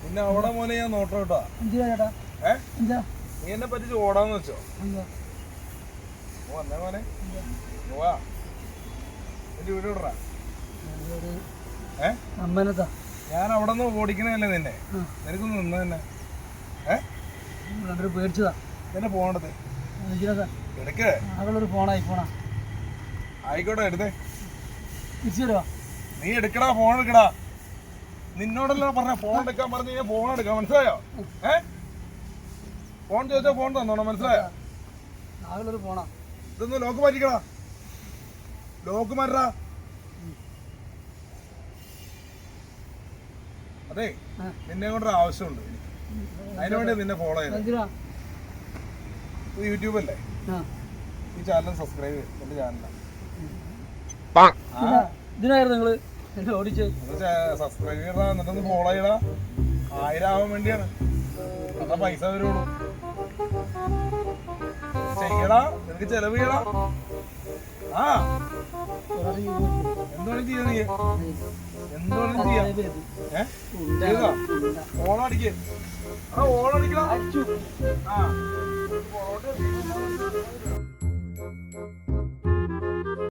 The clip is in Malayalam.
പിന്നെ അവിടെ മോനെ ഞാൻ നോട്ടോ കേട്ടോ നീ എന്നെ പറ്റിച്ച് ഓടാന്ന് വെച്ചോ. ഓ മോനെ. പോവാ എന്റെ വീട് വിടറാ. ഞാൻ അവിടെ നിന്ന് ഓടിക്കണല്ലേ നിന്നെ. നിനക്ക് നിന്ന് തന്നെ. ഏഹ് പേടിച്ചതാ. നിന്നെ പോണത്. എടുക്കേ. ഫോൺ ഐഫോണാ ആയിക്കോട്ടെ എടുത്തേ. തിരിച്ചു തരുവാ? നീ എടുക്കടാ ഫോൺ എടുക്കടാ. നിന്നോടല്ലോ പറഞ്ഞ ഫോൺ എടുക്കാൻ പറഞ്ഞു കഴിഞ്ഞാൽ ഫോൺ എടുക്കാം മനസ്സിലായോ? ഏ? ഫോൺ ചോദിച്ചാൽ ഫോൺ തന്നോണോ മനസ്സിലായോ? ഫോണാ ഇതൊന്ന് ലോക്ക് മാറ്റിക്കടാ. ലോക്ക് മാറ്റാ അതെ നിന്നെ കൊണ്ടൊരു ആവശ്യമുണ്ട്. എനിക്ക്. അതിനു വേണ്ടി നിന്നെ ഫോളോ ചെയ്യാം എന്തിനാ? യൂട്യൂബ് അല്ലേ? ആ. ഈ ചാനൽ സബ്സ്ക്രൈബ് ചെയ്യും എന്റെ ചാനലാണ് ഇതിനാ- ഇതിനായിരുന്നു നിങ്ങൾ എന്നെ ഓടിച്ച് സബ്സ്ക്രൈബ് ചെയ്യടാ എന്നിട്ടൊന്ന് ഫോളോ ചെയ്യടാ. ആയിരം ആവാൻ വേണ്ടിയാണ്. അതാ പൈസ വരുള്ളൂ. ചെയ്യടാ നിനക്ക് ചെലവ് ചെയ്യടാ. ആ. എന്താണ് ചെയ്യാ. നീ എന്താണ് ചെയ്യാ? ഏ? ചെയ്താ ഓളടിക്ക്. ആ.